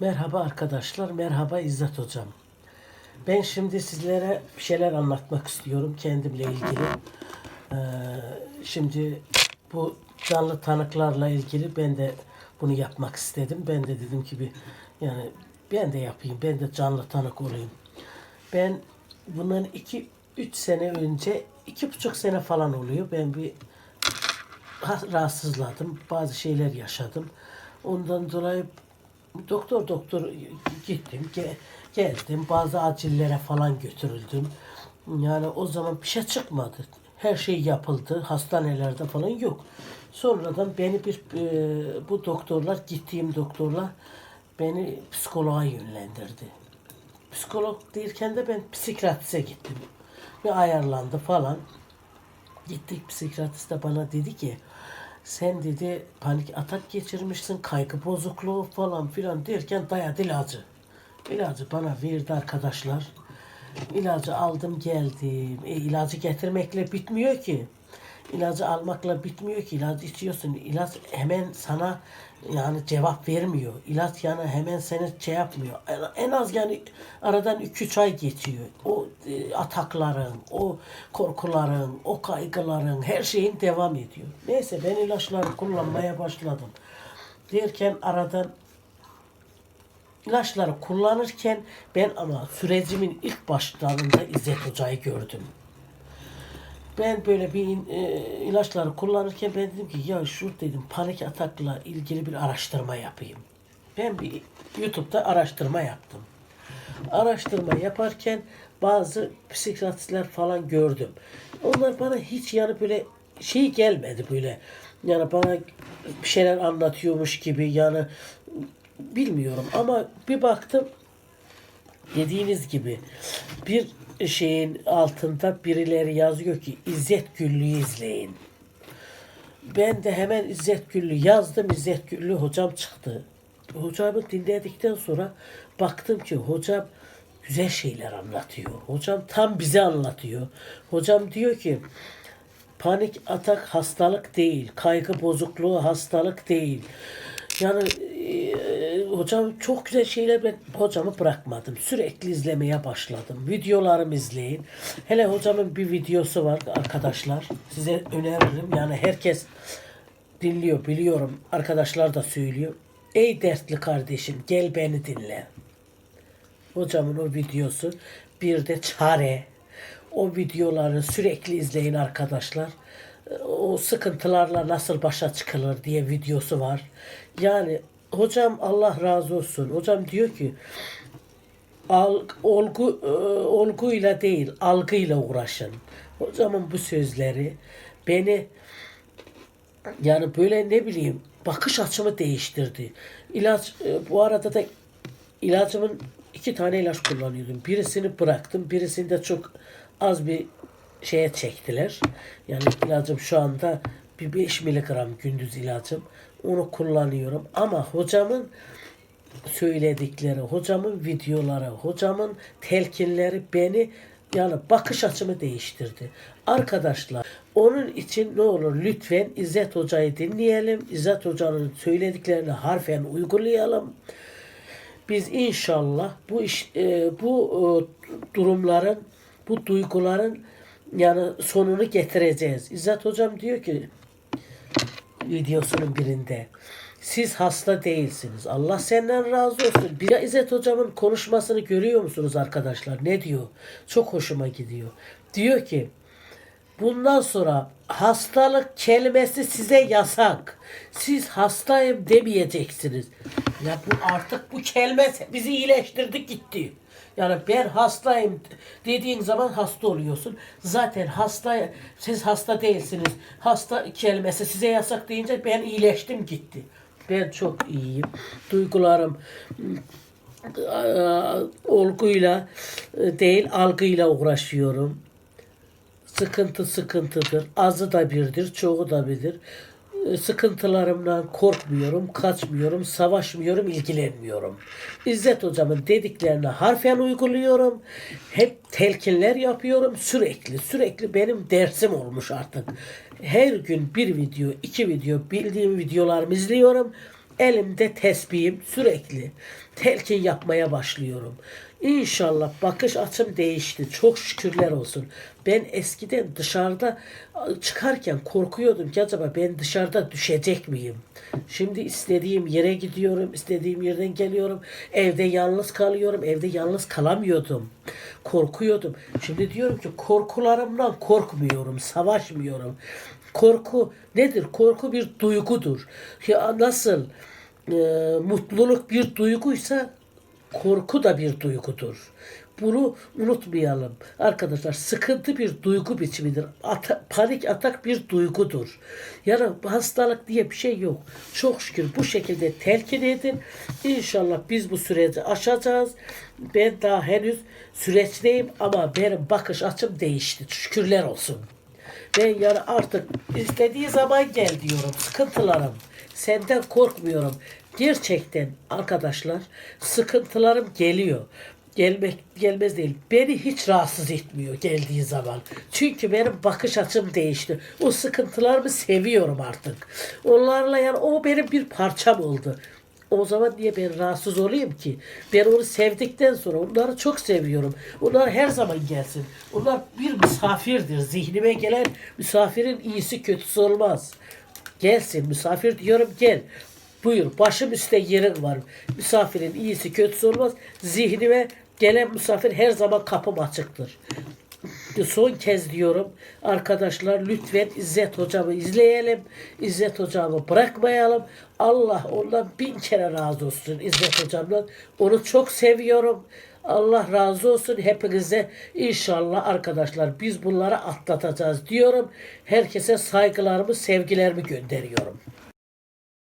Merhaba arkadaşlar, merhaba İzzet Hocam. Ben şimdi sizlere bir şeyler anlatmak istiyorum kendimle ilgili. Ee, şimdi bu canlı tanıklarla ilgili ben de bunu yapmak istedim. Ben de dedim ki bir yani ben de yapayım, ben de canlı tanık olayım. Ben bundan iki üç sene önce, iki buçuk sene falan oluyor. Ben bir ha- rahatsızladım. Bazı şeyler yaşadım. Ondan dolayı doktor doktor gittim. Ge- geldim. Bazı acillere falan götürüldüm. Yani o zaman bir şey çıkmadı. Her şey yapıldı. Hastanelerde falan yok. Sonradan beni bir e, bu doktorlar gittiğim doktorlar beni psikoloğa yönlendirdi. Psikolog derken de ben psikiyatrise gittim. Ve ayarlandı falan. Gittik psikiyatrist de bana dedi ki sen dedi panik atak geçirmişsin, kaygı bozukluğu falan filan derken dayadı ilacı. İlacı bana verdi arkadaşlar. İlacı aldım geldim. E, ilacı getirmekle bitmiyor ki. İlacı almakla bitmiyor ki. İlacı içiyorsun. İlaç hemen sana yani cevap vermiyor. İlaç yani hemen seni şey yapmıyor. En- az yani aradan 2-3 ay geçiyor. O e, atakların, o korkuların, o kaygıların her şeyin devam ediyor. Neyse ben ilaçları kullanmaya başladım. Derken aradan ilaçları kullanırken ben ama sürecimin ilk başlarında İzzet Hoca'yı gördüm. Ben böyle bir e, ilaçları kullanırken ben dedim ki ya şu dedim panik atakla ilgili bir araştırma yapayım. Ben bir YouTube'da araştırma yaptım. Araştırma yaparken bazı psikiyatristler falan gördüm. Onlar bana hiç yani böyle şey gelmedi böyle. Yani bana bir şeyler anlatıyormuş gibi yani bilmiyorum ama bir baktım dediğiniz gibi bir şeyin altında birileri yazıyor ki İzzet Güllü'yü izleyin. Ben de hemen İzzet Güllü yazdım. İzzet Güllü hocam çıktı. Hocamı dinledikten sonra baktım ki hocam güzel şeyler anlatıyor. Hocam tam bize anlatıyor. Hocam diyor ki panik atak hastalık değil. Kaygı bozukluğu hastalık değil. Yani hocam çok güzel şeyler ben hocamı bırakmadım. Sürekli izlemeye başladım. Videolarımı izleyin. Hele hocamın bir videosu var arkadaşlar. Size öneririm. Yani herkes dinliyor biliyorum. Arkadaşlar da söylüyor. Ey dertli kardeşim gel beni dinle. Hocamın o videosu bir de çare. O videoları sürekli izleyin arkadaşlar. O sıkıntılarla nasıl başa çıkılır diye videosu var. Yani hocam Allah razı olsun. Hocam diyor ki al, olgu e, olguyla değil algıyla uğraşın. Hocamın bu sözleri beni yani böyle ne bileyim bakış açımı değiştirdi. İlaç e, bu arada da ilacımın iki tane ilaç kullanıyordum. Birisini bıraktım. Birisini de çok az bir şeye çektiler. Yani ilacım şu anda bir 5 miligram gündüz ilacım. Onu kullanıyorum. Ama hocamın söyledikleri, hocamın videoları, hocamın telkinleri beni yani bakış açımı değiştirdi. Arkadaşlar onun için ne olur lütfen İzzet Hoca'yı dinleyelim. İzzet Hoca'nın söylediklerini harfen uygulayalım. Biz inşallah bu iş e, bu e, durumların, bu duyguların yani sonunu getireceğiz. İzzet Hocam diyor ki videosunun birinde. Siz hasta değilsiniz. Allah senden razı olsun. Bir İzzet hocamın konuşmasını görüyor musunuz arkadaşlar? Ne diyor? Çok hoşuma gidiyor. Diyor ki bundan sonra hastalık kelimesi size yasak. Siz hastayım demeyeceksiniz. Ya bu artık bu kelime bizi iyileştirdi gitti. Yani ben hastayım dediğin zaman hasta oluyorsun. Zaten hasta siz hasta değilsiniz. Hasta kelimesi size yasak deyince ben iyileştim gitti. Ben çok iyiyim. Duygularım eee, olguyla e, değil algıyla uğraşıyorum. Sıkıntı sıkıntıdır. Azı da birdir, çoğu da birdir. E, Sıkıntılarımdan korkmuyorum, kaçmıyorum, savaşmıyorum, ilgilenmiyorum. İzzet hocamın dediklerini harfen uyguluyorum. Hep telkinler yapıyorum sürekli. Sürekli benim dersim olmuş artık. Her gün bir video, iki video bildiğim videolarımı izliyorum. Elimde tesbihim sürekli telkin yapmaya başlıyorum. İnşallah bakış açım değişti. Çok şükürler olsun. Ben eskiden dışarıda çıkarken korkuyordum ki acaba ben dışarıda düşecek miyim? Şimdi istediğim yere gidiyorum, istediğim yerden geliyorum. Evde yalnız kalıyorum, evde yalnız kalamıyordum. Korkuyordum. Şimdi diyorum ki korkularımdan korkmuyorum, savaşmıyorum. Korku nedir? Korku bir duygudur. Ya nasıl e, mutluluk bir duyguysa korku da bir duygudur. Bunu unutmayalım. Arkadaşlar sıkıntı bir duygu biçimidir. Ata- panik atak bir duygudur. Yani hastalık diye bir şey yok. Çok şükür bu şekilde telkin edin. İnşallah biz bu süreci aşacağız. Ben daha henüz süreçteyim ama benim bakış açım değişti. Şükürler olsun. Ben yani artık istediği zaman gel diyorum. Sıkıntılarım. Senden korkmuyorum. Gerçekten arkadaşlar sıkıntılarım geliyor. Gelmek gelmez değil. Beni hiç rahatsız etmiyor geldiği zaman. Çünkü benim bakış açım değişti. O sıkıntılarımı seviyorum artık. Onlarla yani o benim bir parçam oldu. O zaman niye ben rahatsız olayım ki? Ben onu sevdikten sonra onları çok seviyorum. Onlar her zaman gelsin. Onlar bir misafirdir. Zihnime gelen misafirin iyisi kötüsü olmaz. Gelsin misafir diyorum gel. Buyur başım üstte yerin var. Misafirin iyisi kötüsü olmaz. Zihnime gelen misafir her zaman kapım açıktır. Son kez diyorum arkadaşlar lütfen İzzet hocamı izleyelim. İzzet hocamı bırakmayalım. Allah ondan bin kere razı olsun İzzet hocamdan. Onu çok seviyorum. Allah razı olsun hepinize. İnşallah arkadaşlar biz bunları atlatacağız diyorum. Herkese saygılarımı, sevgilerimi gönderiyorum.